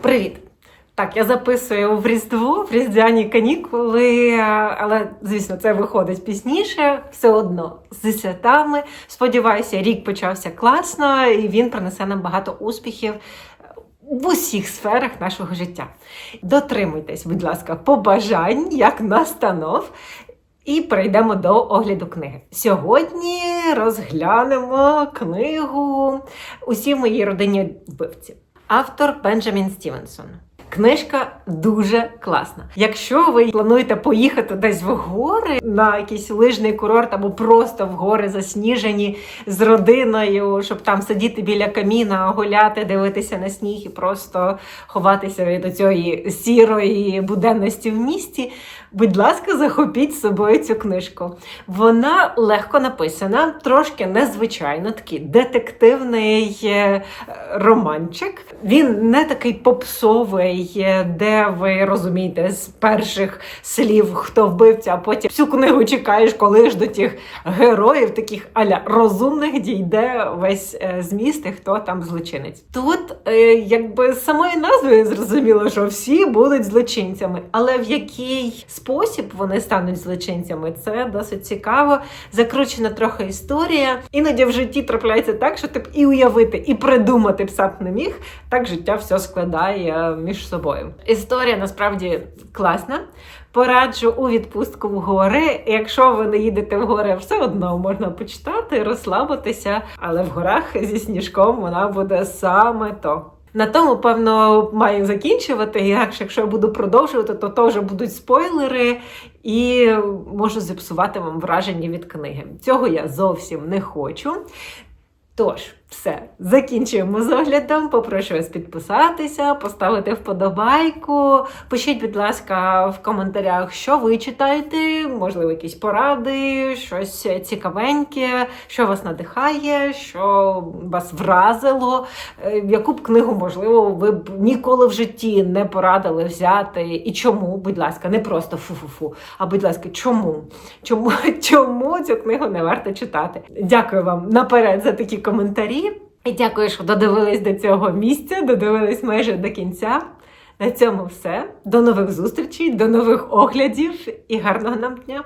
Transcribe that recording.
Привіт! Так, я записую в Різдво, в Різдвяні канікули, але, звісно, це виходить пізніше, все одно зі святами. Сподіваюся, рік почався класно і він принесе нам багато успіхів в усіх сферах нашого життя. Дотримуйтесь, будь ласка, побажань, як настанов. І перейдемо до огляду книги. Сьогодні розглянемо книгу Усі в моїй родині вбивці. Автор Бенджамін Стівенсон. Книжка дуже класна. Якщо ви плануєте поїхати десь в гори на якийсь лижний курорт або просто в гори засніжені з родиною, щоб там сидіти біля каміна, гуляти, дивитися на сніг і просто ховатися від цієї сірої буденності в місті. Будь ласка, захопіть з собою цю книжку. Вона легко написана, трошки незвичайно, такий детективний е, романчик. Він не такий попсовий, е, де ви розумієте з перших слів, хто вбивця, а потім всю книгу чекаєш, коли ж до тих героїв, таких аля розумних, дійде весь е, зміст і хто там злочинець. Тут, е, якби з самої назви зрозуміло, що всі будуть злочинцями, але в який спосіб вони стануть злочинцями, це досить цікаво. Закручена трохи історія. Іноді в житті трапляється так, що ти б і уявити, і придумати б сам не міг. Так життя все складає між собою. Історія насправді класна. Пораджу у відпустку в гори. Якщо ви не їдете в гори, все одно можна почитати, розслабитися, але в горах зі сніжком вона буде саме то. На тому, певно, маю закінчувати. Інакше, якщо я буду продовжувати, то вже будуть спойлери і можу зіпсувати вам враження від книги. Цього я зовсім не хочу. Тож, все, закінчуємо з оглядом. Попрошу вас підписатися, поставити вподобайку. Пишіть, будь ласка, в коментарях, що ви читаєте, можливо, якісь поради, щось цікавеньке, що вас надихає, що вас вразило, е, яку б книгу, можливо, ви б ніколи в житті не порадили взяти. І чому, будь ласка, не просто фу-фу-фу, а будь ласка, чому? Чому, чому цю книгу не варто читати? Дякую вам наперед за такі коментарі. І дякую, що додивились до цього місця, додивились майже до кінця. На цьому все. До нових зустрічей, до нових оглядів і гарного нам дня!